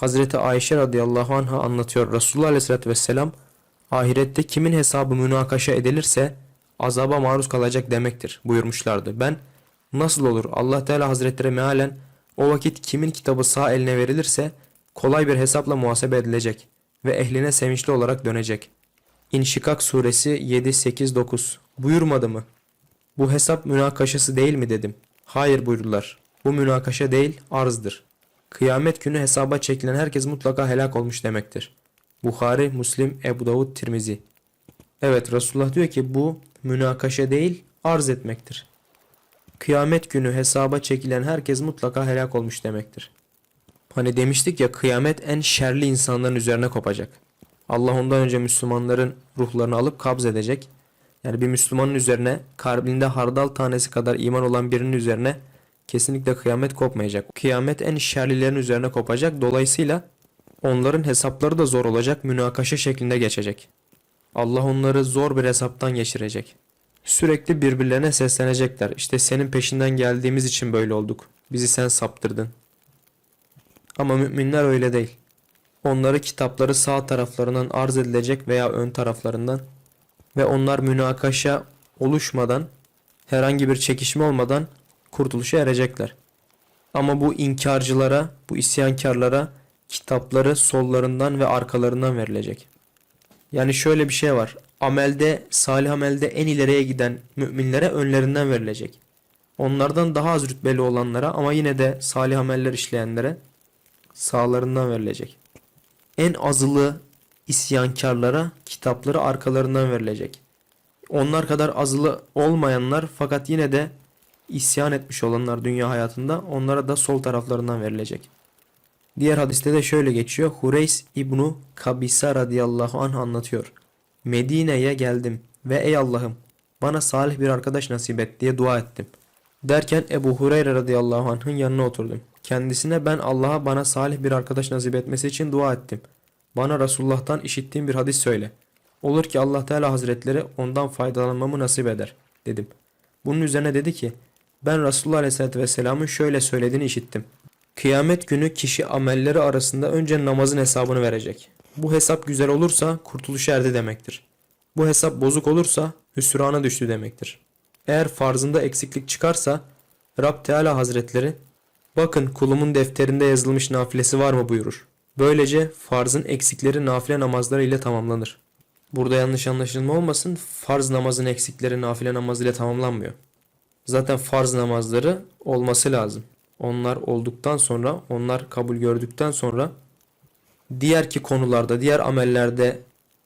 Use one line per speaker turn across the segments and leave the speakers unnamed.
Hazreti Ayşe radıyallahu anha anlatıyor. Resulullah aleyhissalatü vesselam ahirette kimin hesabı münakaşa edilirse azaba maruz kalacak demektir buyurmuşlardı. Ben nasıl olur Allah Teala Hazretleri mealen o vakit kimin kitabı sağ eline verilirse kolay bir hesapla muhasebe edilecek ve ehline sevinçli olarak dönecek. İnşikak suresi 7, 8, 9 buyurmadı mı? Bu hesap münakaşası değil mi dedim. Hayır buyurdular. Bu münakaşa değil arzdır. Kıyamet günü hesaba çekilen herkes mutlaka helak olmuş demektir. Bukhari, Müslim, Ebu Davud, Tirmizi. Evet Resulullah diyor ki bu münakaşa değil arz etmektir. Kıyamet günü hesaba çekilen herkes mutlaka helak olmuş demektir. Hani demiştik ya kıyamet en şerli insanların üzerine kopacak. Allah ondan önce Müslümanların ruhlarını alıp kabz edecek. Yani bir Müslümanın üzerine kalbinde hardal tanesi kadar iman olan birinin üzerine kesinlikle kıyamet kopmayacak. Kıyamet en şerlilerin üzerine kopacak. Dolayısıyla onların hesapları da zor olacak. Münakaşa şeklinde geçecek. Allah onları zor bir hesaptan geçirecek. Sürekli birbirlerine seslenecekler. İşte senin peşinden geldiğimiz için böyle olduk. Bizi sen saptırdın. Ama müminler öyle değil. Onları kitapları sağ taraflarından arz edilecek veya ön taraflarından ve onlar münakaşa oluşmadan herhangi bir çekişme olmadan kurtuluşa erecekler. Ama bu inkarcılara, bu isyankarlara kitapları sollarından ve arkalarından verilecek. Yani şöyle bir şey var. Amelde, salih amelde en ileriye giden müminlere önlerinden verilecek. Onlardan daha az rütbeli olanlara ama yine de salih ameller işleyenlere sağlarından verilecek. En azılı isyankarlara kitapları arkalarından verilecek. Onlar kadar azılı olmayanlar fakat yine de isyan etmiş olanlar dünya hayatında onlara da sol taraflarından verilecek. Diğer hadiste de şöyle geçiyor. Hureys İbnu Kabisa radıyallahu anh anlatıyor. Medine'ye geldim ve ey Allah'ım bana salih bir arkadaş nasip et diye dua ettim. Derken Ebu Hureyre radıyallahu anh'ın yanına oturdum. Kendisine ben Allah'a bana salih bir arkadaş nasip etmesi için dua ettim. Bana Resulullah'tan işittiğim bir hadis söyle. Olur ki Allah Teala Hazretleri ondan faydalanmamı nasip eder dedim. Bunun üzerine dedi ki ben Resulullah Aleyhisselatü Vesselam'ın şöyle söylediğini işittim. Kıyamet günü kişi amelleri arasında önce namazın hesabını verecek. Bu hesap güzel olursa kurtuluşa erdi demektir. Bu hesap bozuk olursa hüsrana düştü demektir. Eğer farzında eksiklik çıkarsa Rab Teala Hazretleri bakın kulumun defterinde yazılmış nafilesi var mı buyurur. Böylece farzın eksikleri nafile namazları ile tamamlanır. Burada yanlış anlaşılma olmasın farz namazın eksikleri nafile namaz ile tamamlanmıyor. Zaten farz namazları olması lazım. Onlar olduktan sonra, onlar kabul gördükten sonra diğer ki konularda, diğer amellerde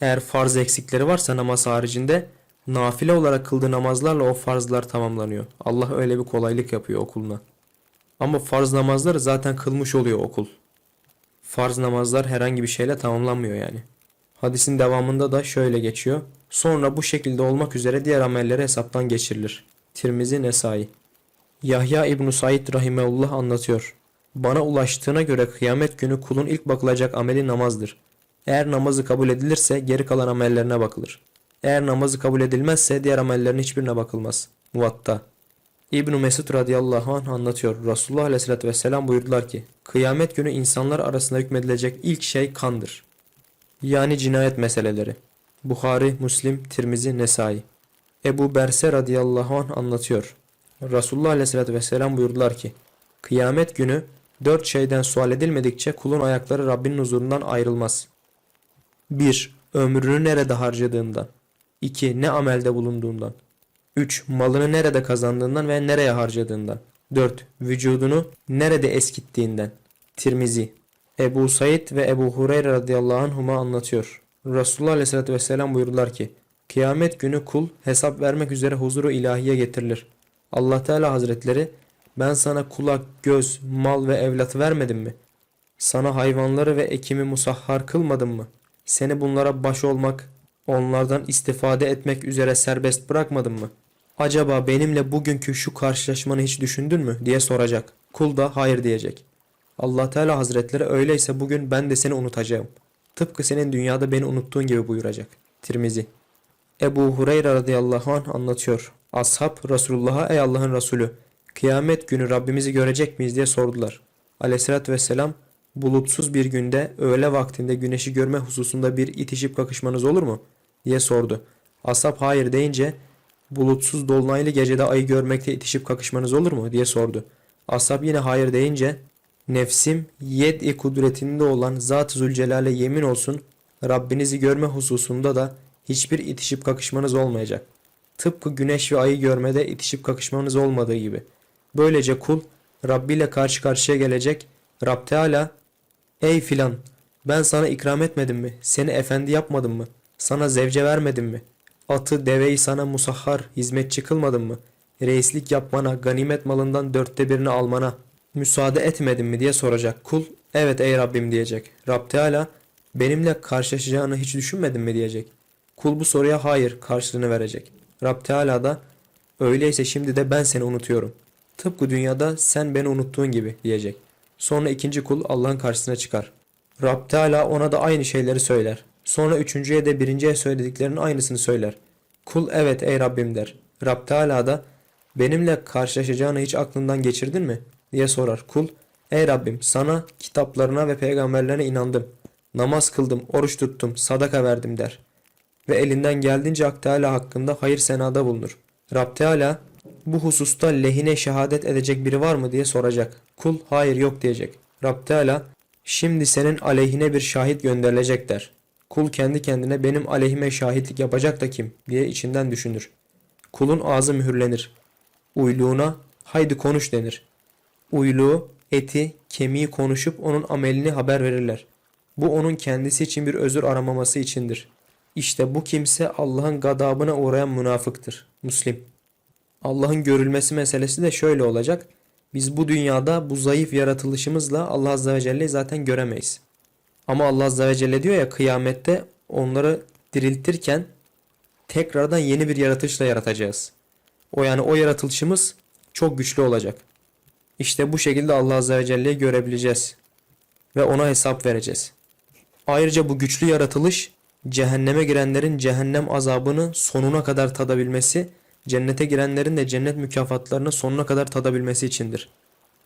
eğer farz eksikleri varsa namaz haricinde nafile olarak kıldığı namazlarla o farzlar tamamlanıyor. Allah öyle bir kolaylık yapıyor okuluna. Ama farz namazları zaten kılmış oluyor okul. Farz namazlar herhangi bir şeyle tamamlanmıyor yani. Hadisin devamında da şöyle geçiyor. Sonra bu şekilde olmak üzere diğer amelleri hesaptan geçirilir. Tirmizi Nesai. Yahya İbn Said rahimeullah anlatıyor. Bana ulaştığına göre kıyamet günü kulun ilk bakılacak ameli namazdır. Eğer namazı kabul edilirse geri kalan amellerine bakılır. Eğer namazı kabul edilmezse diğer amellerin hiçbirine bakılmaz. Muvatta. İbn Mesud radıyallahu anh anlatıyor. Resulullah aleyhissalatü vesselam buyurdular ki Kıyamet günü insanlar arasında hükmedilecek ilk şey kandır. Yani cinayet meseleleri. Bukhari, Müslim, Tirmizi, Nesai. Ebu Berse radıyallahu anh anlatıyor. Resulullah aleyhissalatü vesselam buyurdular ki Kıyamet günü dört şeyden sual edilmedikçe kulun ayakları Rabbinin huzurundan ayrılmaz. 1. Ömrünü nerede harcadığından. 2. Ne amelde bulunduğundan. 3. Malını nerede kazandığından ve nereye harcadığından. 4. Vücudunu nerede eskittiğinden. Tirmizi. Ebu Said ve Ebu Hureyre radıyallahu anhuma anlatıyor. Resulullah aleyhissalatü vesselam buyurdular ki Kıyamet günü kul hesap vermek üzere huzuru ilahiye getirilir. Allah Teala Hazretleri ben sana kulak, göz, mal ve evlat vermedim mi? Sana hayvanları ve ekimi musahhar kılmadım mı? Seni bunlara baş olmak, onlardan istifade etmek üzere serbest bırakmadım mı? Acaba benimle bugünkü şu karşılaşmanı hiç düşündün mü diye soracak. Kul da hayır diyecek. Allah Teala Hazretleri öyleyse bugün ben de seni unutacağım. Tıpkı senin dünyada beni unuttuğun gibi buyuracak. Tirmizi. Ebu Hureyre radıyallahu anh anlatıyor. Ashab Resulullah'a ey Allah'ın Resulü kıyamet günü Rabbimizi görecek miyiz diye sordular. Aleyhissalatü vesselam Bulutsuz bir günde öğle vaktinde güneşi görme hususunda bir itişip kakışmanız olur mu? diye sordu. Ashab hayır deyince bulutsuz dolunaylı gecede ayı görmekte itişip kakışmanız olur mu? diye sordu. Ashab yine hayır deyince nefsim yed-i kudretinde olan Zat-ı Zülcelal'e yemin olsun Rabbinizi görme hususunda da hiçbir itişip kakışmanız olmayacak. Tıpkı güneş ve ayı görmede itişip kakışmanız olmadığı gibi. Böylece kul Rabbi ile karşı karşıya gelecek. Rab Teala ey filan ben sana ikram etmedim mi? Seni efendi yapmadım mı? Sana zevce vermedim mi? Atı deveyi sana musahhar hizmetçi kılmadım mı? Reislik yapmana ganimet malından dörtte birini almana müsaade etmedim mi diye soracak. Kul evet ey Rabbim diyecek. Rab Teala benimle karşılaşacağını hiç düşünmedin mi diyecek. Kul bu soruya hayır karşılığını verecek. Rab Teala da öyleyse şimdi de ben seni unutuyorum. Tıpkı dünyada sen beni unuttuğun gibi diyecek. Sonra ikinci kul Allah'ın karşısına çıkar. Rab Teala ona da aynı şeyleri söyler. Sonra üçüncüye de birinciye söylediklerinin aynısını söyler. Kul evet ey Rabbim der. Rab Teala da benimle karşılaşacağını hiç aklından geçirdin mi? diye sorar. Kul ey Rabbim sana kitaplarına ve peygamberlerine inandım. Namaz kıldım, oruç tuttum, sadaka verdim der. Ve elinden geldiğince Hak Teala hakkında hayır senada bulunur. Rab Teala bu hususta lehine şehadet edecek biri var mı diye soracak. Kul hayır yok diyecek. Rab Teala şimdi senin aleyhine bir şahit gönderilecek der. Kul kendi kendine benim aleyhime şahitlik yapacak da kim diye içinden düşünür. Kulun ağzı mühürlenir. Uyluğuna haydi konuş denir. Uyluğu, eti, kemiği konuşup onun amelini haber verirler. Bu onun kendisi için bir özür aramaması içindir. İşte bu kimse Allah'ın gadabına uğrayan münafıktır. Müslim. Allah'ın görülmesi meselesi de şöyle olacak. Biz bu dünyada bu zayıf yaratılışımızla Allah Azze ve Celle'yi zaten göremeyiz. Ama Allah Azze ve Celle diyor ya kıyamette onları diriltirken tekrardan yeni bir yaratışla yaratacağız. O yani o yaratılışımız çok güçlü olacak. İşte bu şekilde Allah Azze ve Celle'yi görebileceğiz. Ve ona hesap vereceğiz. Ayrıca bu güçlü yaratılış cehenneme girenlerin cehennem azabını sonuna kadar tadabilmesi, cennete girenlerin de cennet mükafatlarını sonuna kadar tadabilmesi içindir.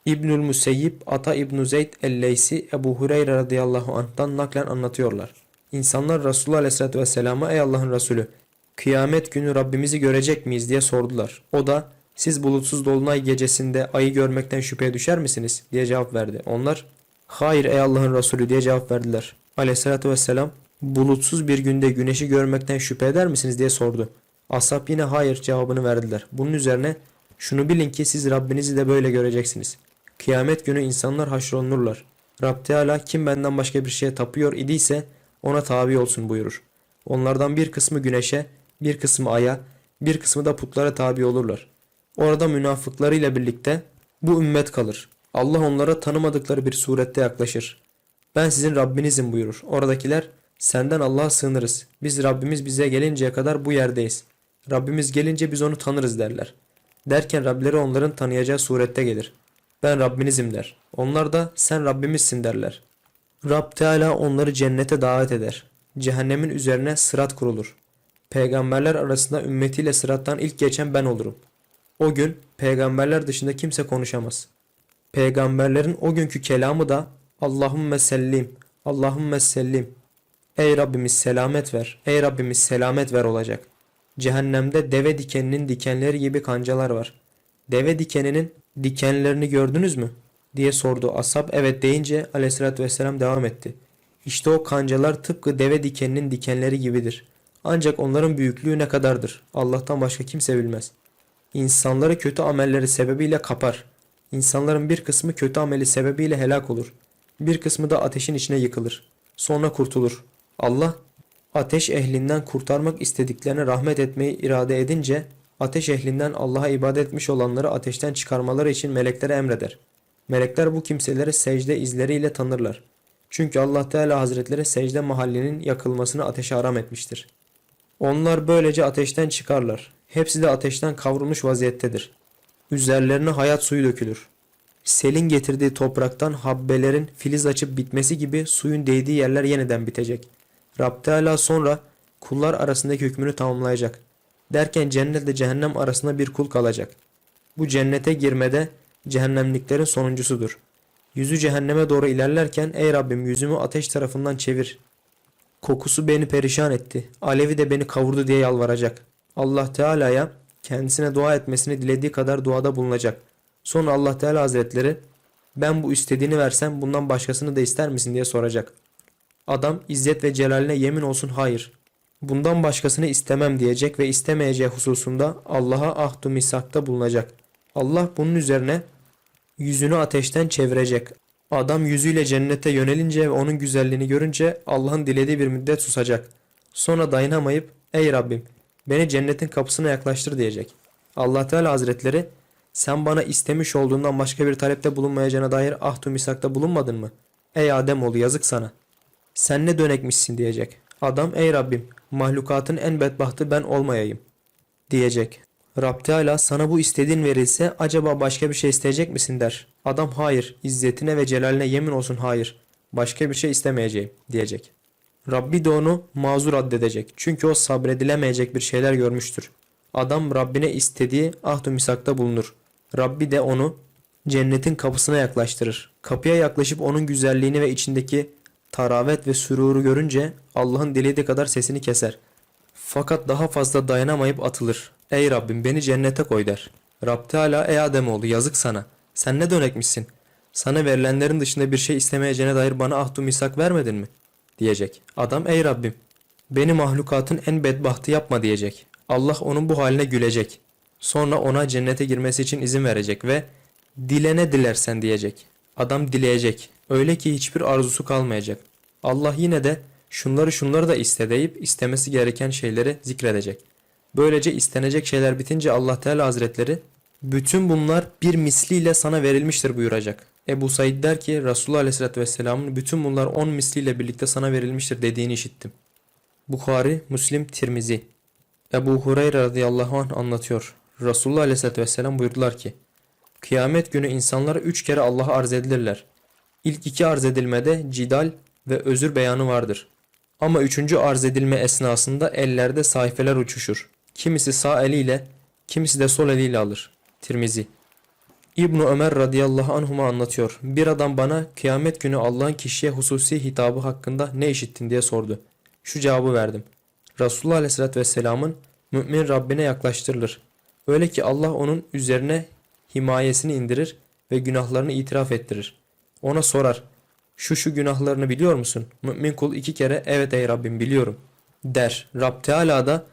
İbnül Müseyyib, Ata İbn Zeyd el-Leysi, Ebu Hureyre radıyallahu anh'tan naklen anlatıyorlar. İnsanlar Resulullah aleyhissalatü vesselama ey Allah'ın Resulü kıyamet günü Rabbimizi görecek miyiz diye sordular. O da siz bulutsuz dolunay gecesinde ayı görmekten şüpheye düşer misiniz diye cevap verdi. Onlar hayır ey Allah'ın Resulü diye cevap verdiler. Aleyhissalatü vesselam bulutsuz bir günde güneşi görmekten şüphe eder misiniz diye sordu. Ashab yine hayır cevabını verdiler. Bunun üzerine şunu bilin ki siz Rabbinizi de böyle göreceksiniz. Kıyamet günü insanlar haşrolunurlar. Rab Teala kim benden başka bir şeye tapıyor idiyse ona tabi olsun buyurur. Onlardan bir kısmı güneşe, bir kısmı aya, bir kısmı da putlara tabi olurlar. Orada münafıklarıyla birlikte bu ümmet kalır. Allah onlara tanımadıkları bir surette yaklaşır. Ben sizin Rabbinizim buyurur. Oradakiler senden Allah'a sığınırız. Biz Rabbimiz bize gelinceye kadar bu yerdeyiz. Rabbimiz gelince biz onu tanırız derler. Derken Rableri onların tanıyacağı surette gelir. Ben Rabbinizim der. Onlar da sen Rabbimizsin derler. Rab Teala onları cennete davet eder. Cehennemin üzerine sırat kurulur. Peygamberler arasında ümmetiyle sırattan ilk geçen ben olurum. O gün peygamberler dışında kimse konuşamaz. Peygamberlerin o günkü kelamı da Allahümme sellim, Allahümme sellim. Ey Rabbimiz selamet ver, ey Rabbimiz selamet ver olacak. Cehennemde deve dikeninin dikenleri gibi kancalar var. Deve dikeninin dikenlerini gördünüz mü? diye sordu. Ashab evet deyince aleyhissalatü vesselam devam etti. İşte o kancalar tıpkı deve dikeninin dikenleri gibidir. Ancak onların büyüklüğü ne kadardır? Allah'tan başka kimse bilmez. İnsanları kötü amelleri sebebiyle kapar. İnsanların bir kısmı kötü ameli sebebiyle helak olur. Bir kısmı da ateşin içine yıkılır. Sonra kurtulur. Allah ateş ehlinden kurtarmak istediklerine rahmet etmeyi irade edince ateş ehlinden Allah'a ibadet etmiş olanları ateşten çıkarmaları için meleklere emreder. Melekler bu kimseleri secde izleriyle tanırlar. Çünkü Allah Teala Hazretleri secde mahallinin yakılmasını ateşe haram etmiştir. Onlar böylece ateşten çıkarlar. Hepsi de ateşten kavrulmuş vaziyettedir. Üzerlerine hayat suyu dökülür. Selin getirdiği topraktan habbelerin filiz açıp bitmesi gibi suyun değdiği yerler yeniden bitecek. Rab Teala sonra kullar arasındaki hükmünü tamamlayacak. Derken cennetle cehennem arasında bir kul kalacak. Bu cennete girmede cehennemliklerin sonuncusudur. Yüzü cehenneme doğru ilerlerken ey Rabbim yüzümü ateş tarafından çevir. Kokusu beni perişan etti. Alevi de beni kavurdu diye yalvaracak. Allah Teala'ya kendisine dua etmesini dilediği kadar duada bulunacak. Sonra Allah Teala Hazretleri ben bu istediğini versem bundan başkasını da ister misin diye soracak. Adam izzet ve celaline yemin olsun hayır. Bundan başkasını istemem diyecek ve istemeyeceği hususunda Allah'a ahdu misakta bulunacak. Allah bunun üzerine yüzünü ateşten çevirecek. Adam yüzüyle cennete yönelince ve onun güzelliğini görünce Allah'ın dilediği bir müddet susacak. Sonra dayanamayıp ey Rabbim beni cennetin kapısına yaklaştır diyecek. Allah Teala Hazretleri sen bana istemiş olduğundan başka bir talepte bulunmayacağına dair ahdu misakta bulunmadın mı? Ey Ademoğlu yazık sana. Sen ne dönekmişsin diyecek. Adam ey Rabbim mahlukatın en bedbahtı ben olmayayım diyecek. Rab Teala sana bu istediğin verilse acaba başka bir şey isteyecek misin der. Adam hayır izzetine ve celaline yemin olsun hayır başka bir şey istemeyeceğim diyecek. Rabbi de onu mazur addedecek çünkü o sabredilemeyecek bir şeyler görmüştür. Adam Rabbine istediği ahdu misakta bulunur. Rabbi de onu cennetin kapısına yaklaştırır. Kapıya yaklaşıp onun güzelliğini ve içindeki taravet ve süruru görünce Allah'ın dilediği kadar sesini keser. Fakat daha fazla dayanamayıp atılır. Ey Rabbim beni cennete koy der. Rab Teala ey Ademoğlu yazık sana. Sen ne dönekmişsin? Sana verilenlerin dışında bir şey istemeyeceğine dair bana ahdu misak vermedin mi? Diyecek. Adam ey Rabbim beni mahlukatın en bedbahtı yapma diyecek. Allah onun bu haline gülecek. Sonra ona cennete girmesi için izin verecek ve dilene dilersen diyecek. Adam dileyecek. Öyle ki hiçbir arzusu kalmayacak. Allah yine de şunları şunları da iste deyip istemesi gereken şeyleri zikredecek. Böylece istenecek şeyler bitince Allah Teala Hazretleri bütün bunlar bir misliyle sana verilmiştir buyuracak. Ebu Said der ki Resulullah Aleyhisselatü Vesselam'ın bütün bunlar on misliyle birlikte sana verilmiştir dediğini işittim. Bukhari, Müslim, Tirmizi. Ebu Hureyre radıyallahu anh anlatıyor. Resulullah Aleyhisselatü Vesselam buyurdular ki Kıyamet günü insanlar üç kere Allah'a arz edilirler. İlk iki arz edilmede cidal ve özür beyanı vardır. Ama üçüncü arz edilme esnasında ellerde sayfeler uçuşur. Kimisi sağ eliyle, kimisi de sol eliyle alır. Tirmizi. İbn Ömer radıyallahu anhuma anlatıyor. Bir adam bana kıyamet günü Allah'ın kişiye hususi hitabı hakkında ne işittin diye sordu. Şu cevabı verdim. Resulullah aleyhissalatü vesselamın mümin Rabbine yaklaştırılır. Öyle ki Allah onun üzerine himayesini indirir ve günahlarını itiraf ettirir. Ona sorar. Şu şu günahlarını biliyor musun? Mümin kul iki kere evet ey Rabbim biliyorum der. Rab Teala da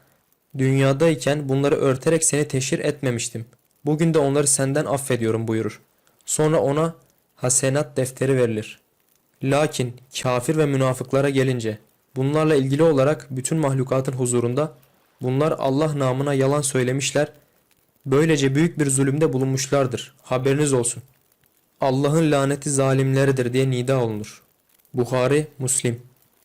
dünyadayken bunları örterek seni teşhir etmemiştim. Bugün de onları senden affediyorum buyurur. Sonra ona hasenat defteri verilir. Lakin kafir ve münafıklara gelince bunlarla ilgili olarak bütün mahlukatın huzurunda bunlar Allah namına yalan söylemişler. Böylece büyük bir zulümde bulunmuşlardır. Haberiniz olsun. Allah'ın laneti zalimleridir diye nida olunur. Buhari, Müslim